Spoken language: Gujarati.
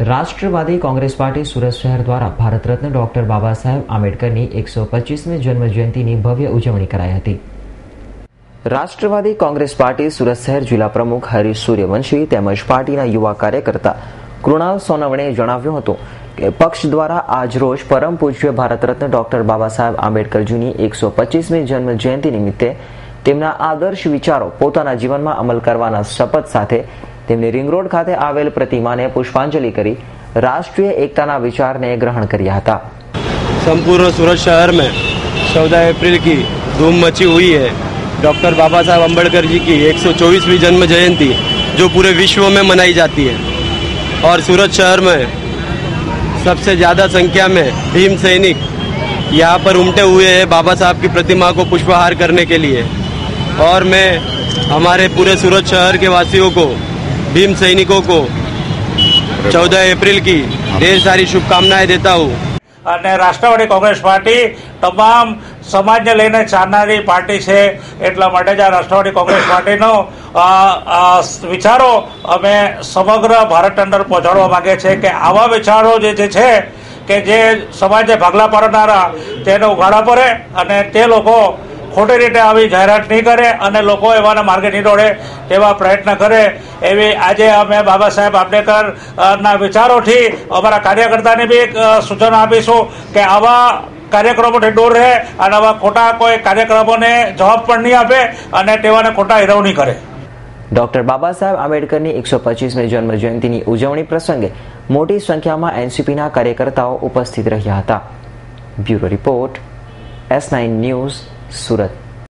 રાષ્ટ્રવાદી કોંગ્રેસ પાર્ટી સુરત શહેર દ્વારા ભારત રત્ન ડોક્ટર બાબા સાહેબ આંબેડકરની એકસો પચીસમી જન્મ જયંતિની ભવ્ય ઉજવણી કરાઈ હતી. રાષ્ટ્રવાદી કોંગ્રેસ પાર્ટી સુરત શહેર જિલ્લા પ્રમુખ હરીશ સૂર્યવંશી તેમજ પાર્ટીના યુવા કાર્યકર્તા કૃણાલ સોનવણે જણાવ્યું હતું કે પક્ષ દ્વારા આજ રોજ પરમ પૂજ્ય ભારત રત્ન ડોક્ટર બાબા સાહેબ આંબેડકરજીની એકસો પચીસમી જન્મ જયંતિ નિમિત્તે તેમના આદર્શ વિચારો પોતાના જીવનમાં અમલ કરવાના શપથ સાથે તેમની રિંગ રોડ ખાતે આવેલ પ્રતિમાને પુષ્પાંજલિ કરી રાષ્ટ્રીય એકતાના વિચારને ગ્રહણ કર્યા હતા संपूर्ण सूरत शहर में चौदह अप्रैल की धूम मची हुई है डॉक्टर बाबा साहब अम्बेडकर जी की 124वीं जन्म जयंती जो पूरे विश्व में मनाई जाती है और सूरत शहर में सबसे ज़्यादा संख्या में भीम सैनिक यहाँ पर उमटे हुए हैं बाबा साहब की प्रतिमा को पुष्पहार करने के लिए और मैं हमारे पूरे सूरत शहर के वासियों को भीम सैनिकों को 14 अप्रैल की ढेर सारी शुभकामनाएं देता हूँ અને રાષ્ટ્રવાદી કોંગ્રેસ પાર્ટી તમામ સમાજને લઈને ચાલનારી પાર્ટી છે એટલા માટે જ આ રાષ્ટ્રવાદી કોંગ્રેસ પાર્ટીનો અ, અ, વિચારો અમે સમગ્ર ભારત અંદર પહોંચાડવા માંગે છે કે આવા વિચારો જે જે છે કે જે સમાજને ભાગલા પાડનારા તેને ઉઘાડા પડે અને તે લોકો ખોટી રીતે આવી જાહેરાત નહીં કરે અને લોકો એવાના માર્ગે નહીં દોડે તેવા પ્રયત્ન કરે એવી આજે અમે બાબા સાહેબ આંબેડકર ના વિચારોથી અમારા કાર્યકર્તાને બી એક સૂચના આપીશું કે આવા કાર્યક્રમોથી દૂર રહે અને આવા ખોટા કોઈ કાર્યક્રમોને જવાબ પણ નહીં આપે અને તેવાને ખોટા હિરવણી કરે. ડોક્ટર બાબા સાહેબ આંબેડકરની એકસો પચીસમી જન્મ જયંતિની ઉજવણી પ્રસંગે મોટી સંખ્યામાં એનસીપીના કાર્યકર્તાઓ ઉપસ્થિત રહ્યા હતા. Bureau report, S nine news Surat